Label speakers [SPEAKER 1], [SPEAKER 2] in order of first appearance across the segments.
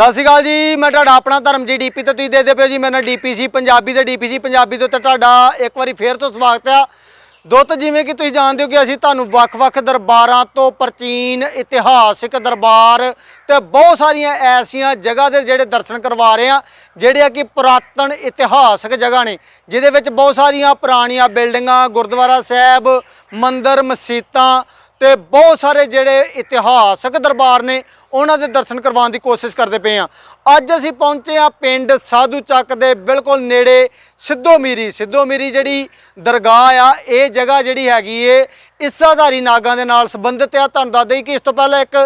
[SPEAKER 1] ਸਤਿ ਸ਼੍ਰੀ ਅਕਾਲ ਜੀ, ਮੈਂ ਤੁਹਾਡਾ ਆਪਣਾ ਧਰਮ ਜੀ ਡੀਪੀ ਤੋਂ ਤੁਸੀਂ ਦੇਖਦੇ ਪਿਓ ਜੀ, ਮੇਰਾ ਡੀਪੀਸੀ ਪੰਜਾਬੀ ਤੇ ਡੀਪੀਸੀ ਪੰਜਾਬੀ ਤੋਂ ਤੇ ਤੁਹਾਡਾ ਇੱਕ ਵਾਰੀ ਫੇਰ ਤੋਂ ਸਵਾਗਤ ਆ। ਦੋਸਤੋ ਜਿਵੇਂ ਕਿ ਤੁਸੀਂ ਜਾਣਦੇ ਹੋ ਕਿ ਅਸੀਂ ਤੁਹਾਨੂੰ ਵੱਖ-ਵੱਖ ਦਰਬਾਰਾਂ ਤੋਂ ਪ੍ਰਾਚੀਨ ਇਤਿਹਾਸਿਕ ਦਰਬਾਰ ਤੇ ਬਹੁਤ ਸਾਰੀਆਂ ਐਸੀਆਂ ਜਗ੍ਹਾ ਦੇ ਜਿਹੜੇ ਦਰਸ਼ਨ ਕਰਵਾ ਰਹੇ ਆ ਜਿਹੜੇ ਆ ਕਿ ਪੁਰਾਤਨ ਇਤਿਹਾਸਕ ਜਗ੍ਹਾ ਨੇ, ਜਿਹਦੇ ਵਿੱਚ ਬਹੁਤ ਸਾਰੀਆਂ ਪੁਰਾਣੀਆਂ ਬਿਲਡਿੰਗਾਂ, ਗੁਰਦੁਆਰਾ ਸਾਹਿਬ, ਮੰਦਰ ਮਸੀਤਾਂ ਤੇ ਬਹੁਤ ਸਾਰੇ ਜਿਹੜੇ ਇਤਿਹਾਸਕ ਦਰਬਾਰ ਨੇ, ਉਹਨਾਂ ਦੇ ਦਰਸ਼ਨ ਕਰਵਾਉਣ ਦੀ ਕੋਸ਼ਿਸ਼ ਕਰਦੇ ਪਏ ਆ ਅੱਜ ਅਸੀਂ ਪਹੁੰਚੇ ਆ ਪਿੰਡ ਸਾਧੂ ਚੱਕ ਦੇ ਬਿਲਕੁਲ ਨੇੜੇ ਸਿੱਧੋ ਮੀਰੀ। ਸਿੱਧੋ ਮੀਰੀ ਜਿਹੜੀ ਦਰਗਾਹ ਆ, ਇਹ ਜਗ੍ਹਾ ਜਿਹੜੀ ਹੈਗੀ ਏ ਇਸਾਧਾਰੀ ਨਾਗਾਂ ਦੇ ਨਾਲ ਸੰਬੰਧਿਤ ਆ। ਤੁਹਾਨੂੰ ਦੱਸ ਦਈ ਕਿ ਇਸ ਤੋਂ ਪਹਿਲਾਂ ਇੱਕ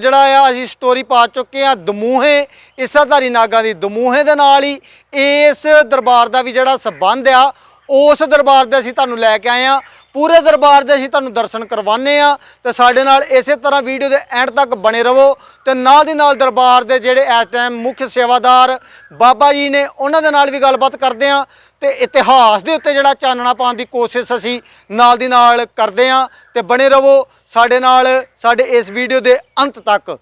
[SPEAKER 1] ਜਿਹੜਾ ਆ, ਅਸੀਂ ਸਟੋਰੀ ਪਾ ਚੁੱਕੇ ਆ ਦਮੂਹੇ ਇਸਾਧਾਰੀ ਨਾਗਾਂ ਦੀ ਦਮੂਹੇ ਦੇ ਨਾਲ ਹੀ। ਇਸ ਦਰਬਾਰ ਦਾ ਵੀ ਜਿਹੜਾ ਸੰਬੰਧ ਆ ਉਸ ਦਰਬਾਰ ਦੇ ਅਸੀਂ ਤੁਹਾਨੂੰ ਲੈ ਕੇ ਆਏ ਆ ਪੂਰੇ ਦਰਬਾਰ ਦੇ ਅਸੀਂ ਤੁਹਾਨੂੰ ਦਰਸ਼ਨ ਕਰਵਾਉਂਦੇ ਆ ਤੇ ਸਾਡੇ ਨਾਲ ਇਸੇ ਤਰ੍ਹਾਂ ਵੀਡੀਓ ਦੇ ਐਂਡ ਤੱਕ ਬਣੇ ਰਹੋ ਤੇ ਨਾਲ ਦੀ ਨਾਲ ਦਰਬਾਰ ਦੇ ਜਿਹੜੇ ਇਸ ਟਾਈਮ ਮੁੱਖ ਸੇਵਾਦਾਰ ਬਾਬਾ ਜੀ ਨੇ, ਉਹਨਾਂ ਦੇ ਨਾਲ ਵੀ ਗੱਲਬਾਤ ਕਰਦੇ ਆ ਤੇ ਇਤਿਹਾਸ ਦੇ ਉੱਤੇ ਜਿਹੜਾ ਚਾਨਣਾ ਪਾਉਣ ਦੀ ਕੋਸ਼ਿਸ਼ ਅਸੀਂ ਨਾਲ ਦੀ ਨਾਲ ਕਰਦੇ ਆ ਤੇ ਬਣੇ ਰਹੋ ਸਾਡੇ ਨਾਲ, ਸਾਡੇ ਇਸ ਵੀਡੀਓ ਦੇ ਅੰਤ ਤੱਕ।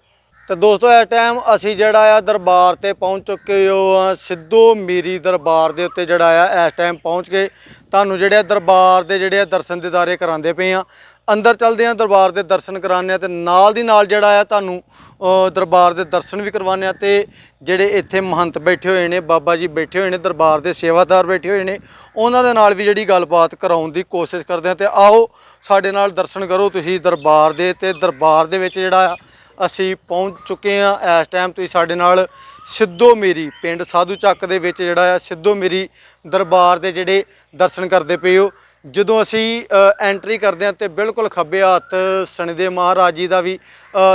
[SPEAKER 1] ਤੇ ਦੋਸਤੋ, ਇਸ ਟਾਈਮ ਅਸੀਂ ਜਿਹੜਾ ਆ ਦਰਬਾਰ ਤੇ ਪਹੁੰਚ ਚੁੱਕੇ ਹੋ, ਆ ਸਿੱਧੂ ਮੀਰੀ ਦਰਬਾਰ ਦੇ ਉੱਤੇ ਜਿਹੜਾ ਆ ਇਸ ਟਾਈਮ ਪਹੁੰਚ ਕੇ ਤੁਹਾਨੂੰ ਜਿਹੜੇ ਆ ਦਰਬਾਰ ਦੇ ਜਿਹੜੇ ਆ ਦਰਸ਼ਨ ਦਿਦਾਰੇ ਕਰਾਉਂਦੇ ਪਏ ਆ। ਅੰਦਰ ਚੱਲਦੇ ਆ ਦਰਬਾਰ ਦੇ ਦਰਸ਼ਨ ਕਰਾਉਂਦੇ ਆ ਤੇ ਨਾਲ ਦੀ ਨਾਲ ਜਿਹੜਾ ਆ ਤੁਹਾਨੂੰ ਦਰਬਾਰ ਦੇ ਦਰਸ਼ਨ ਵੀ ਕਰਵਾਉਂਦੇ ਆ ਤੇ ਜਿਹੜੇ ਇੱਥੇ ਮਹੰਤ ਬੈਠੇ ਹੋਏ ਨੇ, ਬਾਬਾ ਜੀ ਬੈਠੇ ਹੋਏ ਨੇ, ਦਰਬਾਰ ਦੇ ਸੇਵਾਦਾਰ ਬੈਠੇ ਹੋਏ ਨੇ, ਉਹਨਾਂ ਦੇ ਨਾਲ ਵੀ ਜਿਹੜੀ ਗੱਲਬਾਤ ਕਰਾਉਣ ਦੀ ਕੋਸ਼ਿਸ਼ ਕਰਦੇ ਆ ਤੇ ਆਓ ਸਾਡੇ ਨਾਲ ਦਰਸ਼ਨ ਕਰੋ ਤੁਸੀਂ ਦਰਬਾਰ ਦੇ ਤੇ ਦਰਬਾਰ ਦੇ ਵਿੱਚ ਜਿਹੜਾ ਆ ਅਸੀਂ ਪਹੁੰਚ ਚੁੱਕੇ ਹਾਂ ਇਸ ਟਾਈਮ ਤੁਸੀਂ ਸਾਡੇ ਨਾਲ ਸਿੱਧੋ ਮੇਰੀ, ਪਿੰਡ ਸਾਧੂ ਚੱਕ ਦੇ ਵਿੱਚ ਜਿਹੜਾ ਆ, ਸਿੱਧੋ ਮੇਰੀ ਦਰਬਾਰ ਦੇ ਜਿਹੜੇ ਦਰਸ਼ਨ ਕਰਦੇ ਪਏ ਹੋ। ਜਦੋਂ ਅਸੀਂ ਐਂਟਰੀ ਕਰਦੇ ਹਾਂ ਤੇ ਬਿਲਕੁਲ ਖੱਬੇ ਹੱਥ ਸਣਦੇ ਮਹਾਰਾਜ ਜੀ ਦਾ ਵੀ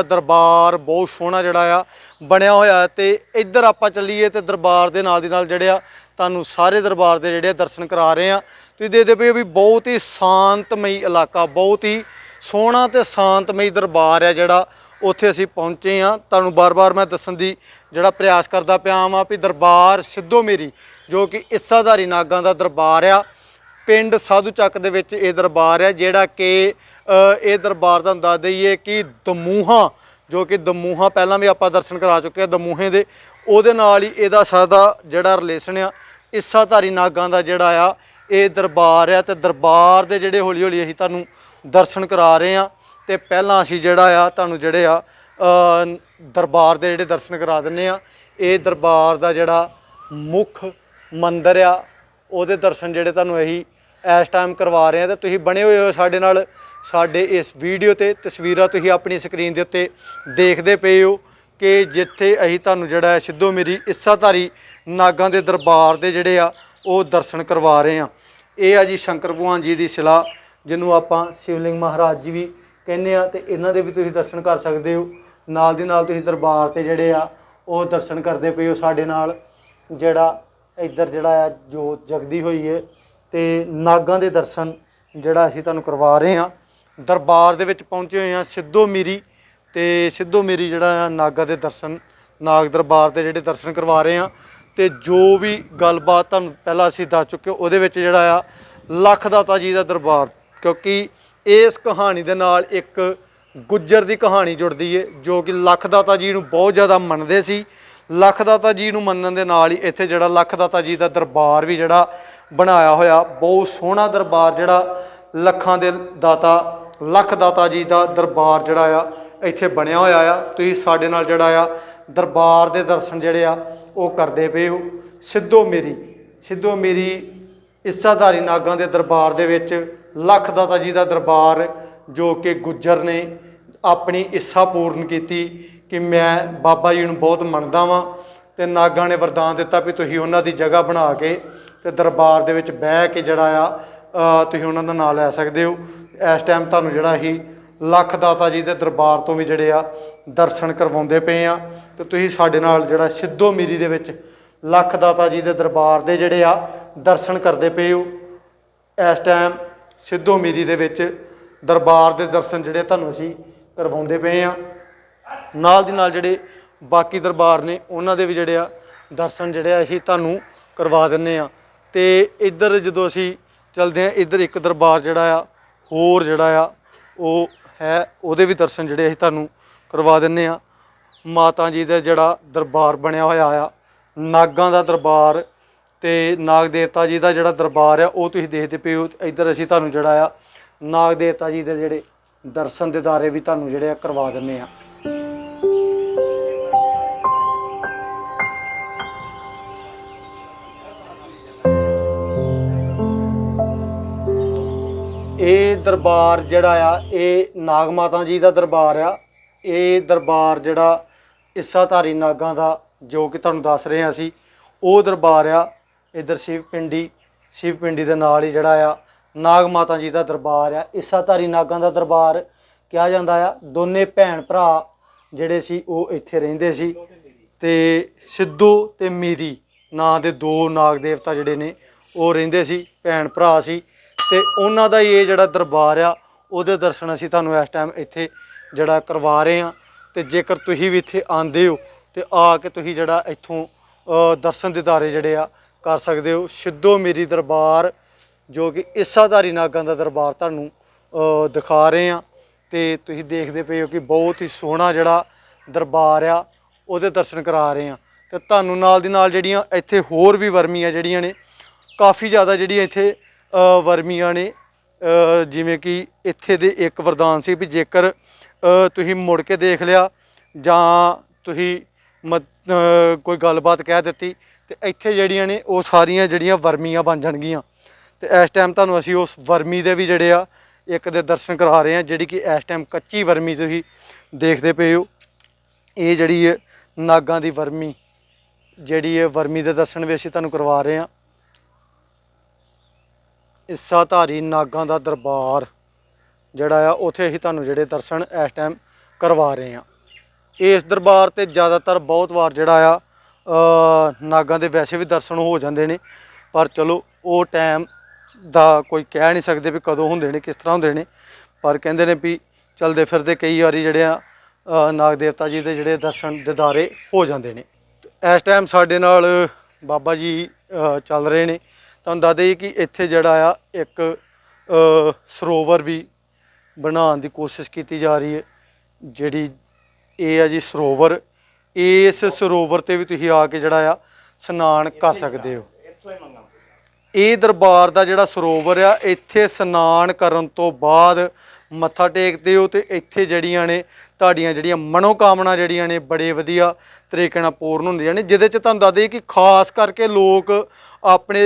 [SPEAKER 1] ਦਰਬਾਰ ਬਹੁਤ ਸੋਹਣਾ ਜਿਹੜਾ ਆ, ਬਣਿਆ ਹੋਇਆ ਹੈ ਤੇ ਇੱਧਰ ਆਪਾਂ ਚੱਲੀਏ ਤੇ ਦਰਬਾਰ ਦੇ ਨਾਲ ਦੀ ਨਾਲ ਜਿਹੜੇ ਆ, ਤੁਹਾਨੂੰ ਸਾਰੇ ਦਰਬਾਰ ਦੇ ਜਿਹੜੇ ਆ ਦਰਸ਼ਨ ਕਰਾ ਰਹੇ ਆ ਤੁਸੀਂ ਦੇਖਦੇ ਪਏ ਹੋ ਵੀ ਬਹੁਤ ਹੀ ਸ਼ਾਂਤਮਈ ਇਲਾਕਾ, ਬਹੁਤ ਹੀ ਸੋਹਣਾ ਤੇ ਸ਼ਾਂਤਮਈ ਦਰਬਾਰ ਆ ਜਿਹੜਾ ਉੱਥੇ ਅਸੀਂ ਪਹੁੰਚੇ ਆ ਤੁਹਾਨੂੰ ਬਾਰ-ਬਾਰ ਮੈਂ ਦੱਸਣ ਦੀ ਜਿਹੜਾ ਪ੍ਰਯਾਸ ਕਰਦਾ ਪਿਆ ਵਾਂ ਵੀ ਦਰਬਾਰ ਸਿੱਧੋ ਮੇਰੀ, ਜੋ ਕਿ ਇਸਾਧਾਰੀ ਨਾਗਾਂ ਦਾ ਦਰਬਾਰ ਆ। ਪਿੰਡ ਸਾਧੂ ਚੱਕ ਦੇ ਵਿੱਚ ਇਹ ਦਰਬਾਰ ਆ, ਜਿਹੜਾ ਕਿ ਇਹ ਦਰਬਾਰ ਦਾ ਦੱਸ ਦਈਏ ਕਿ ਦਮੂਹਾ, ਜੋ ਕਿ ਦਮੂਹਾ ਪਹਿਲਾਂ ਵੀ ਆਪਾਂ ਦਰਸ਼ਨ ਕਰਾ ਚੁੱਕੇ ਆ ਦਮੂਹੇ ਦੇ, ਉਹਦੇ ਨਾਲ ਹੀ ਇਹਦਾ ਸਾਦਾ ਜਿਹੜਾ ਰਿਲੇਸ਼ਨ ਆ, ਇਸਾਧਾਰੀ ਨਾਗਾਂ ਦਾ ਜਿਹੜਾ ਆ, ਇਹ ਦਰਬਾਰ ਆ। ਤੇ ਦਰਬਾਰ ਦੇ ਜਿਹੜੇ ਹੌਲੀ ਹੌਲੀ ਅਸੀਂ ਤੁਹਾਨੂੰ ਦਰਸ਼ਨ ਕਰਾ ਰਹੇ ਆ ਤੇ ਪਹਿਲਾਂ ਅਸੀਂ ਜਿਹੜਾ ਆ, ਤੁਹਾਨੂੰ ਜਿਹੜੇ ਆ ਦਰਬਾਰ ਦੇ ਜਿਹੜੇ ਦਰਸ਼ਨ ਕਰਾ ਦਿੰਨੇ ਆ, ਇਹ ਦਰਬਾਰ ਦਾ ਜਿਹੜਾ ਮੁੱਖ ਮੰਦਿਰ ਆ, ਉਹਦੇ ਦਰਸ਼ਨ ਜਿਹੜੇ ਤੁਹਾਨੂੰ ਅਸੀਂ ਇਸ ਟਾਈਮ ਕਰਵਾ ਰਹੇ ਆ ਤੇ ਤੁਸੀਂ ਬਣੇ ਹੋਏ ਹੋ ਸਾਡੇ ਨਾਲ, ਸਾਡੇ ਇਸ ਵੀਡੀਓ ਤੇ ਤਸਵੀਰਾਂ ਤੁਸੀਂ ਆਪਣੀ ਸਕਰੀਨ ਦੇ ਉੱਤੇ ਦੇਖਦੇ ਪਏ ਹੋ ਕਿ ਜਿੱਥੇ ਅਸੀਂ ਤੁਹਾਨੂੰ ਜਿਹੜਾ ਹੈ ਸਿੱਧੋ ਮੇਰੀ ਇੱਸਾਧਾਰੀ ਨਾਗਾਂ ਦੇ ਦਰਬਾਰ ਦੇ ਜਿਹੜੇ ਆ, ਉਹ ਦਰਸ਼ਨ ਕਰਵਾ ਰਹੇ ਆ। ਇਹ ਆ ਜੀ ਸ਼ੰਕਰ ਭਗਵਾਨ ਜੀ ਦੀ ਸ਼ਿਲਾ, ਜਿਹਨੂੰ ਆਪਾਂ ਸ਼ਿਵਲਿੰਗ ਮਹਾਰਾਜ ਜੀ ਵੀ ਕਹਿੰਦੇ ਆ ਤੇ ਇਹਨਾਂ ਦੇ ਵੀ ਤੁਸੀਂ ਦਰਸ਼ਨ ਕਰ ਸਕਦੇ ਹੋ। ਨਾਲ ਦੀ ਨਾਲ ਤੁਸੀਂ ਦਰਬਾਰ ਤੇ ਜਿਹੜੇ ਆ, ਉਹ ਦਰਸ਼ਨ ਕਰਦੇ ਪਏ ਹੋ ਸਾਡੇ ਨਾਲ। ਜਿਹੜਾ ਇੱਧਰ ਜਿਹੜਾ ਆ, ਜੋਤ ਜਗਦੀ ਹੋਈ ਹੈ ਤੇ ਨਾਗਾਂ ਦੇ ਦਰਸ਼ਨ ਜਿਹੜਾ ਅਸੀਂ ਤੁਹਾਨੂੰ ਕਰਵਾ ਰਹੇ ਹਾਂ। ਦਰਬਾਰ ਦੇ ਵਿੱਚ ਪਹੁੰਚੇ ਹੋਏ ਹਾਂ ਸਿੱਧੋ ਮੀਰੀ ਤੇ ਸਿੱਧੋ ਮੀਰੀ ਜਿਹੜਾ ਆ, ਨਾਗਾਂ ਦੇ ਦਰਸ਼ਨ, ਨਾਗ ਦਰਬਾਰ ਦੇ ਜਿਹੜੇ ਦਰਸ਼ਨ ਕਰਵਾ ਰਹੇ ਹਾਂ। ਤੇ ਜੋ ਵੀ ਗੱਲਬਾਤ ਤੁਹਾਨੂੰ ਪਹਿਲਾਂ ਅਸੀਂ ਦੱਸ ਚੁੱਕੇ ਉਹਦੇ ਵਿੱਚ ਜਿਹੜਾ ਆ, ਲੱਖ ਦਾਤਾ ਜੀ ਦਾ ਦਰਬਾਰ। ਕਿਉਂਕਿ ਇਸ ਕਹਾਣੀ ਦੇ ਨਾਲ ਇੱਕ ਗੁੱਜਰ ਦੀ ਕਹਾਣੀ ਜੁੜਦੀ ਏ, ਜੋ ਕਿ ਲੱਖ ਦਾਤਾ ਜੀ ਨੂੰ ਬਹੁਤ ਜ਼ਿਆਦਾ ਮੰਨਦੇ ਸੀ। ਲੱਖ ਦਾਤਾ ਜੀ ਨੂੰ ਮੰਨਣ ਦੇ ਨਾਲ ਹੀ ਇੱਥੇ ਜਿਹੜਾ ਲੱਖ ਦਾਤਾ ਜੀ ਦਾ ਦਰਬਾਰ ਵੀ ਜਿਹੜਾ ਬਣਾਇਆ ਹੋਇਆ, ਬਹੁਤ ਸੋਹਣਾ ਦਰਬਾਰ ਜਿਹੜਾ ਲੱਖਾਂ ਦੇ ਦਾਤਾ, ਲੱਖ ਦਾਤਾ ਜੀ ਦਾ ਦਰਬਾਰ ਜਿਹੜਾ ਆ, ਇੱਥੇ ਬਣਿਆ ਹੋਇਆ ਆ। ਤੁਸੀਂ ਸਾਡੇ ਨਾਲ ਜਿਹੜਾ ਆ, ਦਰਬਾਰ ਦੇ ਦਰਸ਼ਨ ਜਿਹੜੇ ਆ, ਉਹ ਕਰਦੇ ਪਏ ਹੋ। ਸਿੱਧੋ ਮੇਰੀ ਸਿੱਧੋ ਮੇਰੀ ਇੱਸਾਧਾਰੀ ਨਾਗਾਂ ਦੇ ਦਰਬਾਰ ਦੇ ਵਿੱਚ ਲੱਖ ਦਾਤਾ ਜੀ ਦਾ ਦਰਬਾਰ ਜੋ ਕਿ ਗੁੱਜਰ ਨੇ ਆਪਣੀ ਇੱਛਾ ਪੂਰਨ ਕੀਤੀ ਕਿ ਮੈਂ ਬਾਬਾ ਜੀ ਨੂੰ ਬਹੁਤ ਮੰਨਦਾ ਵਾਂ ਤੇ ਨਾਗਾਂ ਨੇ ਵਰਦਾਨ ਦਿੱਤਾ ਵੀ ਤੁਸੀਂ ਉਹਨਾਂ ਦੀ ਜਗ੍ਹਾ ਬਣਾ ਕੇ ਤੇ ਦਰਬਾਰ ਦੇ ਵਿੱਚ ਬਹਿ ਕੇ ਜਿਹੜਾ ਆ ਤੁਸੀਂ ਉਹਨਾਂ ਦਾ ਨਾਮ ਲੈ ਸਕਦੇ ਹੋ। ਇਸ ਟਾਈਮ ਤੁਹਾਨੂੰ ਜਿਹੜਾ ਹੀ ਲੱਖ ਦਾਤਾ ਜੀ ਦੇ ਦਰਬਾਰ ਤੋਂ ਵੀ ਜਿਹੜੇ ਆ ਦਰਸ਼ਨ ਕਰਵਾਉਂਦੇ ਪਏ ਆ ਤੇ ਤੁਸੀਂ ਸਾਡੇ ਨਾਲ ਜਿਹੜਾ ਸਿੱਧੋ ਮੀਰੀ ਦੇ ਵਿੱਚ ਲੱਖ ਦਾਤਾ ਜੀ ਦੇ ਦਰਬਾਰ ਦੇ ਜਿਹੜੇ ਆ ਦਰਸ਼ਨ ਕਰਦੇ ਪਏ ਹੋ। ਇਸ ਟਾਈਮ ਸਿੱਧੋ ਮੀਰੀ ਦੇ ਵਿੱਚ ਦਰਬਾਰ ਦੇ ਦਰਸ਼ਨ ਜਿਹੜੇ ਤੁਹਾਨੂੰ ਅਸੀਂ ਕਰਵਾਉਂਦੇ ਪਏ ਆ ਨਾਲ ਦੀ ਨਾਲ ਜਿਹੜੇ ਬਾਕੀ ਦਰਬਾਰ ਨੇ, ਉਹਨਾਂ ਦੇ ਵੀ ਜਿਹੜੇ ਆ ਦਰਸ਼ਨ ਜਿਹੜੇ ਆ ਅਸੀਂ ਤੁਹਾਨੂੰ ਕਰਵਾ ਦਿੰਨੇ ਆ ਤੇ ਇੱਧਰ ਜਦੋਂ ਅਸੀਂ ਚਲਦੇ ਆ ਇੱਧਰ ਇੱਕ ਦਰਬਾਰ ਜਿਹੜਾ ਆ, ਹੋਰ ਜਿਹੜਾ ਆ, ਉਹ ਹੈ, ਉਹਦੇ ਵੀ ਦਰਸ਼ਨ ਜਿਹੜੇ ਅਸੀਂ ਤੁਹਾਨੂੰ ਕਰਵਾ ਦਿੰਨੇ ਆ ਮਾਤਾ ਜੀ ਦਾ ਜਿਹੜਾ ਦਰਬਾਰ ਬਣਿਆ ਹੋਇਆ ਆ, ਨਾਗਾਂ ਦਾ ਦਰਬਾਰ ਤੇ ਨਾਗ ਦੇਵਤਾ ਜੀ ਦਾ ਜਿਹੜਾ ਦਰਬਾਰ ਆ, ਉਹ ਤੁਸੀਂ ਦੇਖਦੇ ਪਏ ਹੋ, ਇੱਧਰ ਅਸੀਂ ਤੁਹਾਨੂੰ ਜਿਹੜਾ ਆ, ਨਾਗ ਦੇਵਤਾ ਜੀ ਦੇ ਜਿਹੜੇ ਦਰਸ਼ਨ ਦਿਦਾਰੇ ਵੀ ਤੁਹਾਨੂੰ ਜਿਹੜੇ ਆ ਕਰਵਾ ਦਿੰਨੇ ਆ। ਇਹ ਦਰਬਾਰ ਜਿਹੜਾ ਆ, ਇਹ ਨਾਗ ਮਾਤਾ ਜੀ ਦਾ ਦਰਬਾਰ ਆ। ਇਹ ਦਰਬਾਰ ਜਿਹੜਾ ਇਸਾਧਾਰੀ ਨਾਗਾਂ ਦਾ, ਜੋ ਕਿ ਤੁਹਾਨੂੰ ਦੱਸ ਰਹੇ ਹਾਂ ਅਸੀਂ, ਉਹ ਦਰਬਾਰ ਆ। ਇਧਰ ਸ਼ਿਵ ਪਿੰਡੀ ਸ਼ਿਵ ਪਿੰਡੀ ਦੇ ਨਾਲ ਹੀ ਜਿਹੜਾ ਆ ਨਾਗ ਮਾਤਾ ਜੀ ਦਾ ਦਰਬਾਰ ਆ ਇਸਾਧਾਰੀ ਨਾਗਾਂ ਦਾ ਦਰਬਾਰ ਕਿਹਾ ਜਾਂਦਾ ਆ। ਦੋਨੇ ਭੈਣ ਭਰਾ ਜਿਹੜੇ ਸੀ ਉਹ ਇੱਥੇ ਰਹਿੰਦੇ ਸੀ ਤੇ ਸਿੱਧੂ ਤੇ ਮੀਰੀ ਨਾਂ ਦੇ ਦੋ ਨਾਗ ਦੇਵਤਾ ਜਿਹੜੇ ਨੇ ਉਹ ਰਹਿੰਦੇ ਸੀ ਭੈਣ ਭਰਾ ਸੀ ਤੇ ਉਹਨਾਂ ਦਾ ਹੀ ਇਹ ਜਿਹੜਾ ਦਰਬਾਰ ਆ ਉਹਦੇ ਦਰਸ਼ਨ ਅਸੀਂ ਤੁਹਾਨੂੰ ਇਸ ਟਾਈਮ ਇੱਥੇ ਜਿਹੜਾ ਕਰਵਾ ਰਹੇ ਆ ਤੇ ਜੇਕਰ ਤੁਸੀਂ ਵੀ ਇੱਥੇ ਆਂਦੇ ਹੋ ਤੇ ਆ ਕੇ ਤੁਸੀਂ ਜਿਹੜਾ ਇੱਥੋਂ ਅ, ਦਰਸ਼ਨ ਦਿਦਾਰੇ ਜਿਹੜੇ ਆ ਕਰ ਸਕਦੇ ਹੋ। ਸਿੱਧੋ ਮੇਰੀ ਦਰਬਾਰ, ਜੋ ਕਿ ਇਸਾਧਾਰੀ ਨਾਗਾਂ ਦਾ ਦਰਬਾਰ ਤੁਹਾਨੂੰ ਦਿਖਾ ਰਹੇ ਆ ਤੇ ਤੁਸੀਂ ਦੇਖਦੇ ਪਏ ਹੋ ਕਿ ਬਹੁਤ ਹੀ ਸੋਹਣਾ ਜਿਹੜਾ ਦਰਬਾਰ ਆ, ਉਹਦੇ ਦਰਸ਼ਨ ਕਰਾ ਰਹੇ ਆ ਤੇ ਤੁਹਾਨੂੰ ਨਾਲ ਦੀ ਨਾਲ ਜਿਹੜੀਆਂ ਇੱਥੇ ਹੋਰ ਵੀ ਵਰਮੀਆਂ ਜਿਹੜੀਆਂ ਨੇ, ਕਾਫੀ ਜ਼ਿਆਦਾ ਜਿਹੜੀਆਂ ਇੱਥੇ ਵਰਮੀਆਂ ਨੇ ਜਿਵੇਂ ਕਿ ਇੱਥੇ ਦੇ ਇੱਕ ਵਰਦਾਨ ਸੀ ਵੀ ਜੇਕਰ ਤੁਸੀਂ ਮੁੜ ਕੇ ਦੇਖ ਲਿਆ ਜਾਂ ਤੁਸੀਂ ਮਤ- ਕੋਈ ਗੱਲਬਾਤ ਕਹਿ ਦਿੱਤੀ ਤੇ ਇੱਥੇ ਜਿਹੜੀਆਂ ਨੇ ਉਹ ਸਾਰੀਆਂ ਜਿਹੜੀਆਂ ਵਰਮੀਆਂ ਬਣ ਜਾਣਗੀਆਂ। ਤੇ ਇਸ ਟਾਈਮ ਤੁਹਾਨੂੰ ਅਸੀਂ ਉਸ ਵਰਮੀ ਦੇ ਵੀ ਜਿਹੜੇ ਆ, ਇੱਕ ਦੇ ਦਰਸ਼ਨ ਕਰਾ ਰਹੇ ਹਾਂ, ਜਿਹੜੀ ਕਿ ਇਸ ਟਾਈਮ ਕੱਚੀ ਵਰਮੀ ਤੁਸੀਂ ਦੇਖਦੇ ਪਏ ਹੋ। ਇਹ ਜਿਹੜੀ ਹੈ ਨਾਗਾਂ ਦੀ ਵਰਮੀ, ਜਿਹੜੀ ਹੈ ਵਰਮੀ ਦੇ ਦਰਸ਼ਨ ਵੀ ਅਸੀਂ ਤੁਹਾਨੂੰ ਕਰਵਾ ਰਹੇ ਹਾਂ। ਇਸਾਧਾਰੀ ਨਾਗਾਂ ਦਾ ਦਰਬਾਰ, ਜਿਹੜਾ ਆ, ਉੱਥੇ ਅਸੀਂ ਤੁਹਾਨੂੰ ਜਿਹੜੇ ਦਰਸ਼ਨ ਇਸ ਟਾਈਮ ਕਰਵਾ ਰਹੇ ਹਾਂ। ਇਸ ਦਰਬਾਰ ਤੇ ਜ਼ਿਆਦਾਤਰ ਬਹੁਤ ਵਾਰ ਜਿਹੜਾ ਆ ਨਾਗਾਂ ਦੇ ਵੈਸੇ ਵੀ ਦਰਸ਼ਨ ਹੋ ਜਾਂਦੇ ਨੇ, ਪਰ ਚਲੋ ਉਹ ਟਾਈਮ ਦਾ ਕੋਈ ਕਹਿ ਨਹੀਂ ਸਕਦੇ ਵੀ ਕਦੋਂ ਹੁੰਦੇ ਨੇ, ਕਿਸ ਤਰ੍ਹਾਂ ਹੁੰਦੇ ਨੇ, ਪਰ ਕਹਿੰਦੇ ਨੇ ਵੀ ਚਲਦੇ ਫਿਰਦੇ ਕਈ ਵਾਰੀ ਜਿਹੜੇ ਆ ਨਾਗ ਦੇਵਤਾ ਜੀ ਦੇ ਜਿਹੜੇ ਦਰਸ਼ਨ ਦਿਦਾਰੇ ਹੋ ਜਾਂਦੇ ਨੇ। ਇਸ ਟਾਈਮ ਸਾਡੇ ਨਾਲ ਬਾਬਾ ਜੀ ਚੱਲ ਰਹੇ ਨੇ। ਤੁਹਾਨੂੰ ਦੱਸ ਦਈਏ ਕਿ ਇੱਥੇ ਜਿਹੜਾ ਆ, ਇੱਕ ਸਰੋਵਰ ਵੀ ਬਣਾਉਣ ਦੀ ਕੋਸ਼ਿਸ਼ ਕੀਤੀ ਜਾ ਰਹੀ ਹੈ, ਜਿਹੜੀ ਇਹ ਆ ਜੀ ਸਰੋਵਰ ਇਸ ਸਰੋਵਰ ਤੇ ਵੀ ਤੁਸੀਂ ਆ ਕੇ ਜਿਹੜਾ ਆ ਇਸ਼ਨਾਨ ਕਰ ਸਕਦੇ ਹੋ। ਇਹ ਦਰਬਾਰ ਦਾ ਜਿਹੜਾ ਸਰੋਵਰ ਆ, ਇੱਥੇ ਇਸ਼ਨਾਨ ਕਰਨ ਤੋਂ ਬਾਅਦ ਮੱਥਾ ਟੇਕਦੇ ਹੋ ਤੇ ਇੱਥੇ ਜਿਹੜੀਆਂ ਨੇ ਤੁਹਾਡੀਆਂ ਜਿਹੜੀਆਂ ਮਨੋਕਾਮਨਾ ਜਿਹੜੀਆਂ ਨੇ ਬੜੇ ਵਧੀਆ ਤਰੀਕੇ ਨਾਲ ਪੂਰਨ ਹੁੰਦੀਆਂ ਨੇ, ਜਿਹਦੇ ਚ ਤੁਹਾਨੂੰ ਦੱਸ ਦਈਏ ਕਿ ਖਾਸ ਕਰਕੇ ਲੋਕ ਆਪਣੇ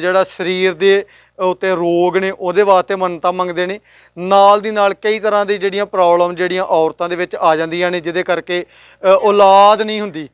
[SPEAKER 1] ਜਿਹੜਾ ਸਰੀਰ ਦੇ ਉਤੇ ਰੋਗ ਨੇ, ਉਹਦੇ ਵਾਸਤੇ ਮੰਨਤਾ ਮੰਗਦੇ ਨੇ। ਨਾਲ ਦੀ ਨਾਲ ਕਈ ਤਰ੍ਹਾਂ ਦੀ ਜਿਹੜੀਆਂ ਪ੍ਰੋਬਲਮ ਜਿਹੜੀਆਂ ਔਰਤਾਂ ਦੇ ਵਿੱਚ ਆ ਜਾਂਦੀਆਂ ਨੇ, ਜਿਹਦੇ ਕਰਕੇ ਔਲਾਦ ਨਹੀਂ ਹੁੰਦੀ।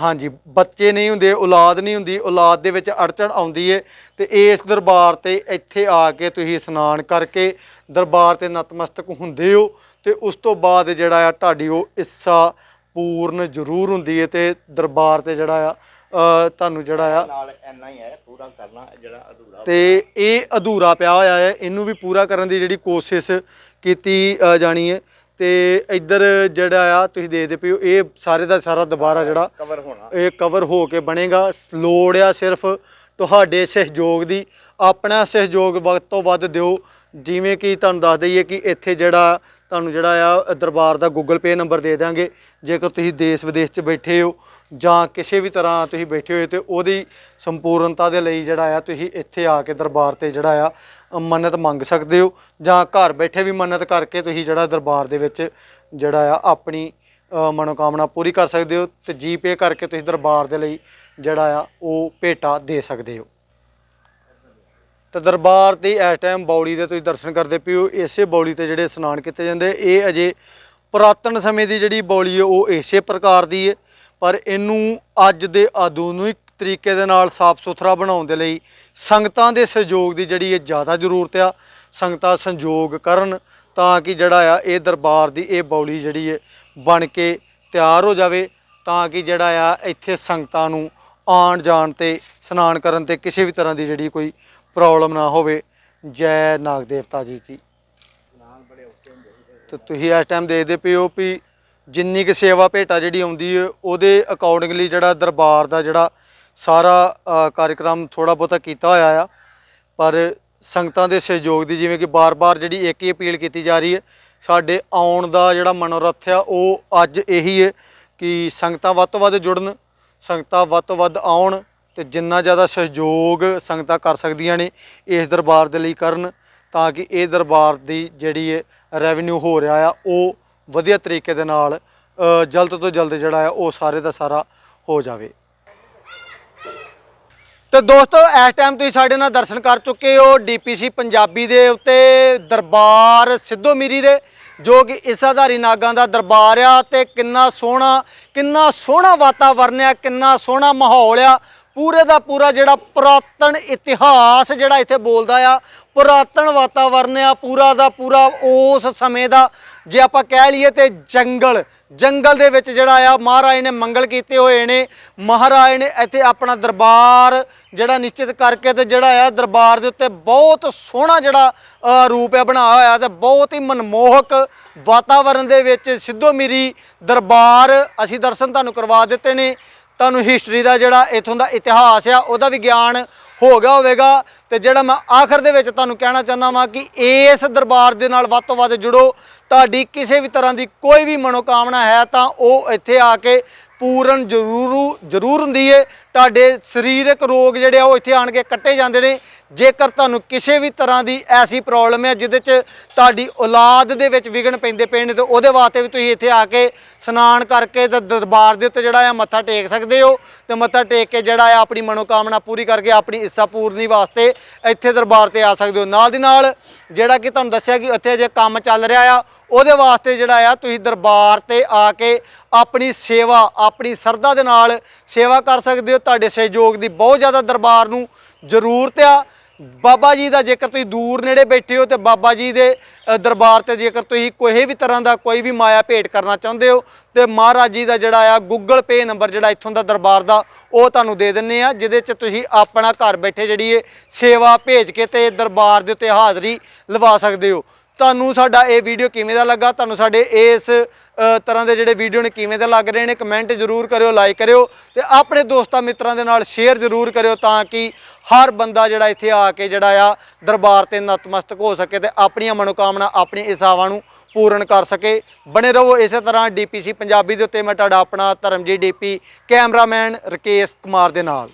[SPEAKER 1] ਹਾਂਜੀ ਬੱਚੇ ਨਹੀਂ ਹੁੰਦੇ ਔਲਾਦ ਨਹੀਂ ਹੁੰਦੀ ਔਲਾਦ ਦੇ ਵਿੱਚ ਅੜਚਣ ਆਉਂਦੀ ਏ। ਤੇ ਇਸ ਦਰਬਾਰ ਤੇ ਇੱਥੇ ਆ ਕੇ ਤੁਸੀਂ ਇਸ਼ਨਾਨ ਕਰਕੇ ਦਰਬਾਰ ਤੇ ਨਤਮਸਤਕ ਹੁੰਦੇ ਹੋ। ਤੇ ਉਸ ਤੋਂ ਬਾਅਦ ਜਿਹੜਾ ਆ ਤੁਹਾਡੀ ਉਹ ਇੱਛਾ ਪੂਰਨ ਜ਼ਰੂਰ ਹੁੰਦੀ ਏ ਤੇ ਦਰਬਾਰ ਤੇ ਜਿਹੜਾ ਆ ਤੁਹਾਨੂੰ ਜਿਹੜਾ ਆ
[SPEAKER 2] ਨਾਲ ਇੰਨਾ ਹੀ ਹੈ ਪੂਰਾ ਕਰਨਾ ਜਿਹੜਾ ਅਧੂਰਾ
[SPEAKER 1] ਤੇ ਇਹ ਅਧੂਰਾ ਪਿਆ ਹੋਇਆ ਹੈ। ਇਹਨੂੰ ਵੀ ਪੂਰਾ ਕਰਨ ਦੀ ਜਿਹੜੀ ਕੋਸ਼ਿਸ਼ ਕੀਤੀ ਜਾਣੀ ਹੈ ਤੇ ਇੱਧਰ ਜਿਹੜਾ ਆ ਤੁਸੀਂ ਦੇਖਦੇ ਹੋ ਇਹ ਸਾਰੇ ਦਾ ਸਾਰਾ ਦੁਬਾਰਾ ਜਿਹੜਾ
[SPEAKER 2] ਕਵਰ ਹੋਣਾ।
[SPEAKER 1] ਇਹ ਕਵਰ ਹੋ ਕੇ ਬਣੇਗਾ। ਲੋੜ ਆ ਸਿਰਫ ਤੁਹਾਡੇ ਸਹਿਯੋਗ ਦੀ। ਆਪਣਾ ਸਹਿਯੋਗ ਵੱਧ ਤੋਂ ਵੱਧ ਦਿਓ। ਜਿਵੇਂ ਕਿ ਤੁਹਾਨੂੰ ਦੱਸ ਦਈਏ ਕਿ ਇੱਥੇ ਜਿਹੜਾ ਤੁਹਾਨੂੰ ਜਿਹੜਾ ਆ ਦਰਬਾਰ ਦਾ ਗੂਗਲ ਪੇ ਨੰਬਰ ਦੇ ਦਾਂਗੇ ਜੇਕਰ ਤੁਸੀਂ ਦੇਸ਼ ਵਿਦੇਸ਼ 'ਚ ਬੈਠੇ ਹੋ ਜਾਂ ਕਿਸੇ ਵੀ ਤਰ੍ਹਾਂ ਤੁਸੀਂ ਬੈਠੇ ਹੋਏ ਤੇ ਉਹਦੀ ਸੰਪੂਰਨਤਾ ਦੇ ਲਈ ਜਿਹੜਾ ਆ ਤੁਸੀਂ ਇੱਥੇ ਆ ਕੇ ਦਰਬਾਰ ਤੇ ਜਿਹੜਾ ਆ ਮੰਨਤ ਮੰਗ ਸਕਦੇ ਹੋ ਜਾਂ ਘਰ ਬੈਠੇ ਵੀ ਮੰਨਤ ਕਰਕੇ ਤੁਸੀਂ ਜਿਹੜਾ ਦਰਬਾਰ ਦੇ ਵਿੱਚ ਜਿਹੜਾ ਆ ਆਪਣੀ ਮਨੋਕਾਮਨਾ ਪੂਰੀ ਕਰ ਸਕਦੇ ਹੋ ਤੇ ਜੀਪੇ ਕਰਕੇ ਤੁਸੀਂ ਦਰਬਾਰ ਦੇ ਲਈ ਜਿਹੜਾ ਆ ਉਹ ਭੇਟਾ ਦੇ ਸਕਦੇ ਹੋ। ਤੇ ਦਰਬਾਰ ਦੀ ਇਸ ਟਾਈਮ ਬੌਲੀ ਦੇ ਤੁਸੀਂ ਦਰਸ਼ਨ ਕਰਦੇ ਪਿਓ ਇਸੇ ਬੌਲੀ ਤੇ ਜਿਹੜੇ ਇਸ਼ਨਾਨ ਕੀਤੇ ਜਾਂਦੇ, ਇਹ ਅਜੇ ਪੁਰਾਤਨ ਸਮੇਂ ਦੀ ਜਿਹੜੀ ਬੌਲੀ ਹੈ ਉਹ ਇਸੇ ਪ੍ਰਕਾਰ ਦੀ ਹੈ ਪਰ ਇਹਨੂੰ ਅੱਜ ਦੇ ਆਧੁਨਿਕ ਤਰੀਕੇ ਦੇ ਨਾਲ ਸਾਫ਼ ਸੁਥਰਾ ਬਣਾਉਣ ਦੇ ਲਈ ਸੰਗਤਾਂ ਦੇ ਸਹਿਯੋਗ ਦੀ ਜਿਹੜੀ ਇਹ ਜ਼ਿਆਦਾ ਜ਼ਰੂਰਤ ਆ, ਸੰਗਤਾਂ ਸੰਯੋਗ ਕਰਨ ਤਾਂ ਕਿ ਜਿਹੜਾ ਆ ਇਹ ਦਰਬਾਰ ਦੀ ਇਹ ਬੌਲੀ ਜਿਹੜੀ ਹੈ ਬਣ ਕੇ ਤਿਆਰ ਹੋ ਜਾਵੇ ਤਾਂ ਕਿ ਜਿਹੜਾ ਆ ਇੱਥੇ ਸੰਗਤਾਂ ਨੂੰ ਆਉਣ ਜਾਣ ਤੇ, ਇਸ਼ਨਾਨ ਕਰਨ ਤੇ ਕਿਸੇ ਵੀ ਤਰ੍ਹਾਂ ਦੀ ਜਿਹੜੀ ਕੋਈ ਪ੍ਰੋਬਲਮ ਨਾ ਹੋਵੇ। ਜੈ ਨਾਗ ਦੇਵਤਾ ਜੀ ਕੀ। ਤੇ ਤੁਸੀਂ ਇਸ ਟਾਈਮ ਦੇਖਦੇ ਪਏ ਹੋ ਵੀ ਜਿੰਨੀ ਕਿ ਸੇਵਾ ਭੇਟਾ ਜਿਹੜੀ ਆਉਂਦੀ ਹੈ ਉਹਦੇ ਅਕੋਰਡਿੰਗਲੀ ਜਿਹੜਾ ਦਰਬਾਰ ਦਾ ਜਿਹੜਾ ਸਾਰਾ ਅ, ਕਾਰਜਕ੍ਰਮ ਥੋੜਾ ਬਹੁਤਾ ਕੀਤਾ ਹੋਇਆ ਆ। ਪਰ ਸੰਗਤਾਂ ਦੇ ਸਹਿਯੋਗ ਦੀ ਜਿਵੇਂ ਕਿ ਬਾਰ-ਬਾਰ ਜਿਹੜੀ ਇੱਕ ਹੀ ਅਪੀਲ ਕੀਤੀ ਜਾ ਰਹੀ ਹੈ ਸਾਡੇ ਆਉਣ ਦਾ ਜਿਹੜਾ ਮਨੋਰਥ ਆ ਉਹ ਅੱਜ ਇਹੀ ਹੈ ਕਿ ਸੰਗਤਾਂ ਵੱਧ ਤੋਂ ਵੱਧ ਜੁੜਨ ਸੰਗਤਾਂ ਵੱਧ ਤੋਂ ਵੱਧ ਆਉਣ ਤੇ ਜਿੰਨਾ ਜ਼ਿਆਦਾ ਸਹਿਯੋਗ ਸੰਗਤਾਂ ਕਰ ਸਕਦੀਆਂ ਨੇ ਇਸ ਦਰਬਾਰ ਦੇ ਲਈ ਕਰਨ ਤਾਂ ਕਿ ਇਹ ਦਰਬਾਰ ਦੀ ਜਿਹੜੀ ਹੈ ਰੈਵਨਿਊ ਹੋ ਰਿਹਾ ਆ ਉਹ ਵਧੀਆ ਤਰੀਕੇ ਦੇ ਨਾਲ ਜਲਦ ਤੋਂ ਜਲਦ ਜਿਹੜਾ ਆ ਉਹ ਸਾਰੇ ਦਾ ਸਾਰਾ ਹੋ ਜਾਵੇ। ਤੇ ਦੋਸਤੋ, ਇਸ ਟਾਈਮ ਤੁਸੀਂ ਸਾਡੇ ਨਾਲ ਦਰਸ਼ਨ ਕਰ ਚੁੱਕੇ ਹੋ ਡੀਪੀਸੀ ਪੰਜਾਬੀ ਦੇ ਉੱਤੇ ਦਰਬਾਰ ਸਿੱਧੋ ਮੀਰੀ ਦੇ, ਜੋ ਕਿ ਇਸਾਧਾਰੀ ਨਾਗਾਂ ਦਾ ਦਰਬਾਰ ਆ ਤੇ ਕਿੰਨਾ ਸੋਹਣਾ ਕਿੰਨਾ ਸੋਹਣਾ ਵਾਤਾਵਰਨ ਆ, ਕਿੰਨਾ ਸੋਹਣਾ ਮਾਹੌਲ ਆ। ਪੂਰੇ ਦਾ ਪੂਰਾ ਜਿਹੜਾ ਪੁਰਾਤਨ ਇਤਿਹਾਸ ਜਿਹੜਾ ਇੱਥੇ ਬੋਲਦਾ ਆ, ਪੁਰਾਤਨ ਵਾਤਾਵਰਨ ਆ, ਪੂਰਾ ਦਾ ਪੂਰਾ ਉਸ ਸਮੇਂ ਦਾ, ਜੇ ਆਪਾਂ ਕਹਿ ਲਈਏ ਤੇ ਜੰਗਲ ਜੰਗਲ ਦੇ ਵਿੱਚ ਜਿਹੜਾ ਆ, ਮਹਾਰਾਜ ਨੇ ਮੰਗਲ ਕੀਤੇ ਹੋਏ ਨੇ, ਮਹਾਰਾਜ ਨੇ ਇੱਥੇ ਆਪਣਾ ਦਰਬਾਰ ਜਿਹੜਾ ਨਿਸ਼ਚਿਤ ਕਰਕੇ ਤੇ ਜਿਹੜਾ ਆ ਦਰਬਾਰ ਦੇ ਉੱਤੇ ਬਹੁਤ ਸੋਹਣਾ ਜਿਹੜਾ ਰੂਪ ਹੈ ਬਣਾਇਆ ਹੋਇਆ ਤੇ ਬਹੁਤ ਹੀ ਮਨਮੋਹਕ ਵਾਤਾਵਰਨ ਦੇ ਵਿੱਚ ਸਿੱਧੋ ਮੀਰੀ ਦਰਬਾਰ ਅਸੀਂ ਦਰਸ਼ਨ ਤੁਹਾਨੂੰ ਕਰਵਾ ਦਿੱਤੇ ਨੇ। ਤੁਹਾਨੂੰ ਹਿਸਟਰੀ ਦਾ ਜਿਹੜਾ ਇਥੋਂ ਦਾ ਇਤਿਹਾਸ ਆ, ਉਹਦਾ ਵੀ ਗਿਆਨ ਹੋ ਗਿਆ ਹੋਵੇਗਾ। ਤੇ ਜਿਹੜਾ ਮੈਂ ਆਖਰ ਦੇ ਵਿੱਚ ਤੁਹਾਨੂੰ ਕਹਿਣਾ ਚਾਹੁੰਦਾ ਵਾਂ ਕਿ ਇਸ ਦਰਬਾਰ ਦੇ ਨਾਲ ਵੱਧ ਤੋਂ ਵੱਧ ਜੁੜੋ। ਤੁਹਾਡੀ ਕਿਸੇ ਵੀ ਤਰ੍ਹਾਂ ਦੀ ਕੋਈ ਵੀ ਮਨੋਕਾਮਨਾ ਹੈ ਤਾਂ ਉਹ ਇੱਥੇ ਆ ਕੇ ਪੂਰਨ ਜ਼ਰੂਰ ਜ਼ਰੂਰ ਹੁੰਦੀ ਏ। ਤੁਹਾਡੇ ਸਰੀਰਕ ਰੋਗ ਜਿਹੜੇ ਆ, ਉਹ ਇੱਥੇ ਆਣ ਕੇ ਕੱਟੇ ਜਾਂਦੇ ਨੇ। ਜੇਕਰ ਤੁਹਾਨੂੰ ਕਿਸੇ ਵੀ ਤਰ੍ਹਾਂ ਦੀ ਐਸੀ ਪ੍ਰੋਬਲਮ ਹੈ ਜਿਹਦੇ 'ਚ ਤੁਹਾਡੀ ਔਲਾਦ ਦੇ ਵਿੱਚ ਵਿਗਣ ਪੈਂਦੇ ਪਏ ਨੇ, ਤੇ ਉਹਦੇ ਵਾਸਤੇ ਵੀ ਤੁਸੀਂ ਇੱਥੇ ਆ ਕੇ ਇਸ਼ਨਾਨ ਕਰਕੇ ਤੇ ਦਰਬਾਰ ਦੇ ਉੱਤੇ ਜਿਹੜਾ ਆ ਮੱਥਾ ਟੇਕ ਸਕਦੇ ਹੋ। ਤੇ ਮੱਥਾ ਟੇਕ ਕੇ ਜਿਹੜਾ ਆ ਆਪਣੀ ਮਨੋਕਾਮਨਾ ਪੂਰੀ ਕਰਕੇ ਆਪਣੀ ਇੱਛਾ ਪੂਰਨੀ ਵਾਸਤੇ ਇੱਥੇ ਦਰਬਾਰ ਤੇ ਆ ਸਕਦੇ ਹੋ। ਨਾਲ ਦੀ ਨਾਲ ਜਿਹੜਾ ਕਿ ਤੁਹਾਨੂੰ ਦੱਸਿਆ ਕਿ ਇੱਥੇ ਜੇ ਕੰਮ ਚੱਲ ਰਿਹਾ ਆ, ਉਹਦੇ ਵਾਸਤੇ ਜਿਹੜਾ ਆ ਤੁਸੀਂ ਦਰਬਾਰ ਤੇ ਆ ਕੇ ਆਪਣੀ ਸੇਵਾ, ਆਪਣੀ ਸਰਦਾ ਦੇ ਨਾਲ ਸੇਵਾ ਕਰ ਸਕਦੇ ਹੋ। ਤੁਹਾਡੇ ਸਹਿਯੋਗ ਦੀ ਬਹੁਤ ਜ਼ਿਆਦਾ ਦਰਬਾਰ ਨੂੰ ਜ਼ਰੂਰਤ ਆ। ਬਾਬਾ ਜੀ ਦਾ ਜੇਕਰ ਤੁਸੀਂ ਦੂਰ ਨੇੜੇ ਬੈਠੇ ਹੋ ਤੇ ਬਾਬਾ ਜੀ ਦੇ ਦਰਬਾਰ ਤੇ ਜੇਕਰ ਤੁਸੀਂ ਕੋਈ ਵੀ ਤਰ੍ਹਾਂ ਦਾ ਕੋਈ ਵੀ ਮਾਇਆ ਭੇਟ ਕਰਨਾ ਚਾਹੁੰਦੇ ਹੋ ਤੇ ਮਹਾਰਾਜ ਜੀ ਦਾ ਜਿਹੜਾ ਆ ਗੂਗਲ ਪੇ ਨੰਬਰ ਜਿਹੜਾ ਇੱਥੋਂ ਦਾ ਦਰਬਾਰ ਦਾ, ਉਹ ਤੁਹਾਨੂੰ ਦੇ ਦਿੰਨੇ ਆ, ਜਿਹਦੇ 'ਚ ਤੁਸੀਂ ਆਪਣਾ ਘਰ ਬੈਠੇ ਜਿਹੜੀ ਇਹ ਸੇਵਾ ਭੇਜ ਕੇ ਤੇ ਦਰਬਾਰ ਦੇ ਉੱਤੇ ਹਾਜ਼ਰੀ ਲਵਾ ਸਕਦੇ ਹੋ। ਤੁਹਾਨੂੰ ਸਾਡਾ ਇਹ ਵੀਡੀਓ ਕਿਵੇਂ ਦਾ ਲੱਗਾ? ਤੁਹਾਨੂੰ ਸਾਡੇ ਇਸ ਤਰ੍ਹਾਂ ਦੇ ਜਿਹੜੇ ਵੀਡੀਓ ਨੇ ਕਿਵੇਂ ਦੇ ਲੱਗ ਰਹੇ ਨੇ? ਕਮੈਂਟ ਜ਼ਰੂਰ ਕਰਿਓ ਲਾਈਕ ਕਰਿਓ ਤੇ ਆਪਣੇ ਦੋਸਤਾਂ ਮਿੱਤਰਾਂ ਦੇ ਨਾਲ ਸ਼ੇਅਰ ਜ਼ਰੂਰ ਕਰਿਓ ਤਾਂ ਕਿ ਹਰ ਬੰਦਾ ਜਿਹੜਾ ਇੱਥੇ ਆ ਕੇ ਜਿਹੜਾ ਆ ਦਰਬਾਰ ਤੇ ਨਤਮਸਤਕ ਹੋ ਸਕੇ ਤੇ ਆਪਣੀਆਂ ਮਨੋਕਾਮਨਾ ਆਪਣੀ ਇਸਾਵਾਂ ਨੂੰ ਪੂਰਨ ਕਰ ਸਕੇ। ਬਣੇ ਰਹੋ ਇਸੇ ਤਰ੍ਹਾਂ ਡੀਪੀਸੀ ਪੰਜਾਬੀ ਦੇ ਉੱਤੇ ਮੈਂ ਤੁਹਾਡਾ ਆਪਣਾ ਧਰਮਜੀਤ ਡੀਪੀ ਕੈਮਰਾਮੈਨ ਰਕੇਸ਼ ਕੁਮਾਰ ਦੇ ਨਾਲ।